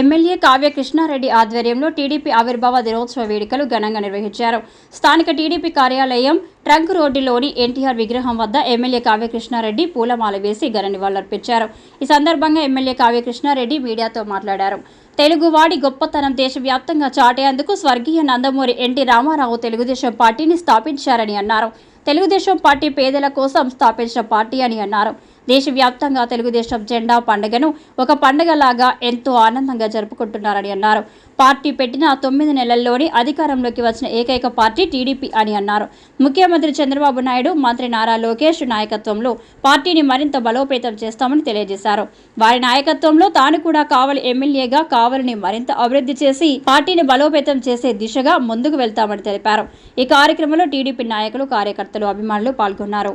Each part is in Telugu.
ఎమ్మెల్యే కావ్య కృష్ణారెడ్డి ఆధ్వర్యంలో టీడీపీ ఆవిర్భావ దినోత్సవ వేడుకలు ఘనంగా నిర్వహించారు. స్థానిక టీడీపీ కార్యాలయం ట్రంక్ రోడ్డులోని ఎన్టీఆర్ విగ్రహం వద్ద ఎమ్మెల్యే కావ్య కృష్ణారెడ్డి పూలమాల వేసి ఘన నివాళులర్పించారు. ఈ సందర్భంగా ఎమ్మెల్యే కావ్య కృష్ణారెడ్డి మీడియాతో మాట్లాడారు. తెలుగువాడి గొప్పతనం దేశవ్యాప్తంగా చాటేందుకు స్వర్గీయ నందమూరి ఎన్టీ రామారావు తెలుగుదేశం పార్టీని స్థాపించారని అన్నారు. తెలుగుదేశం పార్టీ పేదల కోసం స్థాపించిన పార్టీ అని అన్నారు. దేశవ్యాప్తంగా తెలుగుదేశం జెండా పండుగను ఒక పండుగలాగా ఎంతో ఆనందంగా జరుపుకుంటున్నారని అన్నారు. పార్టీ పెట్టిన తొమ్మిది నెలల్లోనే అధికారంలోకి వచ్చిన ఏకైక పార్టీ టీడీపీ అని అన్నారు. ముఖ్యమంత్రి చంద్రబాబు నాయుడు మంత్రి నారా లోకేష్ నాయకత్వంలో పార్టీని మరింత బలోపేతం చేస్తామని తెలియజేశారు. వారి నాయకత్వంలో తాను కూడా కావలి ఎమ్మెల్యేగా కావలిని మరింత అభివృద్ధి చేసి పార్టీని బలోపేతం చేసే దిశగా ముందుకు వెళ్తామని తెలిపారు. ఈ కార్యక్రమంలో టీడీపీ నాయకులు కార్యకర్తలు అభిమానులు పాల్గొన్నారు.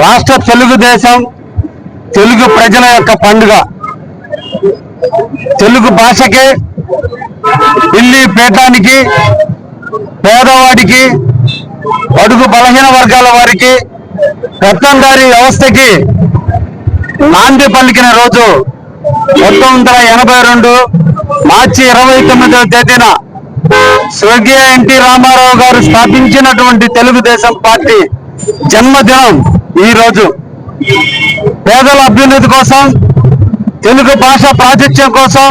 రాష్ట్ర తెలుగుదేశం తెలుగు ప్రజల యొక్క పండుగ. తెలుగు భాషకి ఢిల్లీ పీఠానికి పేదవాడికి అడుగు బలహీన వర్గాల వారికి పెత్తందారి వ్యవస్థకి నాంది పలికిన రోజు పంతొమ్మిది వందల ఎనభై రెండు మార్చి ఇరవై తొమ్మిదవ తేదీన స్వర్గీయ ఎన్టీ రామారావు గారు స్థాపించినటువంటి తెలుగుదేశం పార్టీ జన్మదినం ఈ రోజు పేదల అభ్యున్నతి కోసం తెలుగు భాష ప్రాతిథ్యం కోసం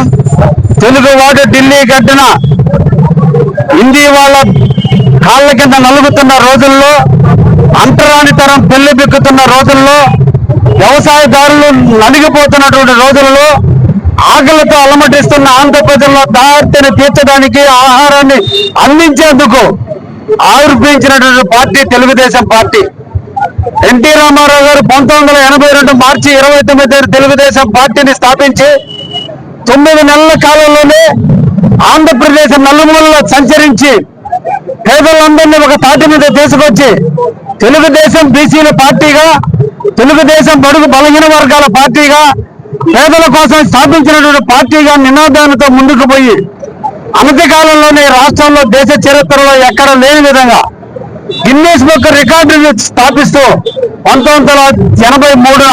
తెలుగు వాడు ఢిల్లీ గడ్డన హిందీ వాళ్ళ కాళ్ళ కింద నలుగుతున్న రోజుల్లో అంటరానితరం పెళ్ళి బిక్కుతున్న రోజుల్లో వ్యవసాయదారులు నలిగిపోతున్నటువంటి రోజుల్లో ఆకలితో అలమటిస్తున్న ఆంధ్ర ప్రజల్లో దారిని తీర్చడానికి ఆహారాన్ని అందించేందుకు ఆవిర్భించినటువంటి party Telugu Desam party. NT Ramarao గారు పంతొమ్మిది వందల ఎనభై రెండు మార్చి ఇరవై తొమ్మిది తెలుగుదేశం పార్టీని స్థాపించి తొమ్మిది నెలల కాలంలోనే ఆంధ్రప్రదేశ్ నలుమూలలో సంచరించి పేదలందరినీ ఒక పార్టీ మీద తీసుకొచ్చి తెలుగుదేశం బీసీల పార్టీగా తెలుగుదేశం బడుగు బలహీన వర్గాల పార్టీగా పేదల కోసం స్థాపించినటువంటి పార్టీగా నినాదాలతో ముందుకు పోయి అనతి కాలంలోనే రాష్ట్రంలో దేశ చరిత్రలో ఎక్కడ లేని విధంగా గిన్నీస్ బుక్ రికార్డు స్థాపిస్తూ పంతొమ్మిది వందల ఎనభై మూడున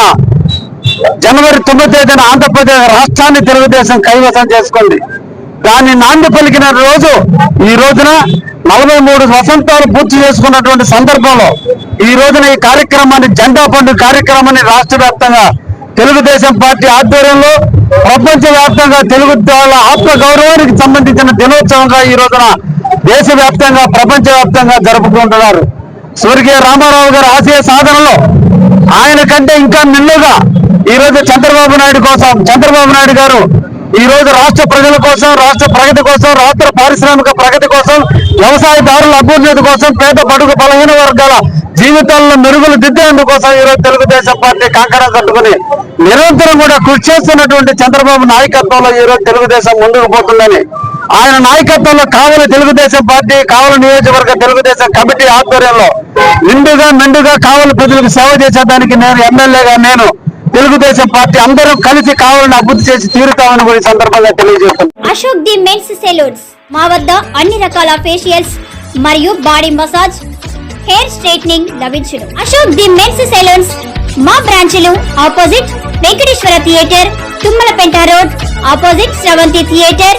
జనవరి తొమ్మిది తేదీన ఆంధ్రప్రదేశ్ రాష్ట్రాన్ని తెలుగుదేశం కైవసం చేసుకుంది. దాన్ని నాంది పలికిన రోజు ఈ రోజున నలభై మూడు వసంతాలు పూర్తి చేసుకున్నటువంటి సందర్భంలో ఈ రోజున ఈ కార్యక్రమాన్ని జెండా పండుగ కార్యక్రమాన్ని రాష్ట్ర వ్యాప్తంగా తెలుగుదేశం పార్టీ ఆధ్వర్యంలో ప్రపంచ వ్యాప్తంగా తెలుగు ఆత్మ గౌరవానికి సంబంధించిన దినోత్సవంగా ఈ రోజున దేశవ్యాప్తంగా ప్రపంచ వ్యాప్తంగా జరుపుకుంటున్నారు. స్వర్గీయ రామారావు గారి ఆశయ సాధనలో ఆయన కంటే ఇంకా నిన్నుగా ఈ రోజు చంద్రబాబు నాయుడు కోసం చంద్రబాబు నాయుడు గారు ఈ రోజు రాష్ట్ర ప్రజల కోసం రాష్ట్ర ప్రగతి కోసం రాష్ట్ర పారిశ్రామిక ప్రగతి కోసం వ్యవసాయదారుల అభివృద్ధి కోసం పేద బడుగు బలహీన వర్గాల జీవితాల్లో మెరుగులు దిద్దేందుకోసం ఈ రోజు తెలుగుదేశం పార్టీ కంకణం కట్టుకుని నిరంతరం కూడా కృషి చేస్తున్నటువంటి చంద్రబాబు నాయకత్వంలో ఈరోజు తెలుగుదేశం ముందుకు పోతుందని ఆయన నాయకత్వంలో కావలి తెలుగుదేశం పార్టీ కావలి నియోజకవర్గ తెలుగుదేశం కమిటీ ఆధ్వర్యంలో నిండుగా మెండుగా కావలి ప్రజలకు సేవ చేసేదానికి నేను ఎమ్మెల్యేగా నేను తెలుగుదేశం పార్టీ అందరూ కలిసి కావాలని అభివృద్ధి చేసి తీరుతామని కూడా సందర్భంగా తెలియజేస్తున్నాను. Ashok the men's saloons. మా వద్ద అన్ని రకాల ఫేషియల్స్ మరియు బాడీ మసాజ్ హెయిర్ స్ట్రైట్నింగ్ లభించును. అశోక్ ది మెన్స్ సెలూన్స్ మా బ్రాంచ్లు opposite Venkateswara theatre Tummalapenta road opposite Sravanthi theatre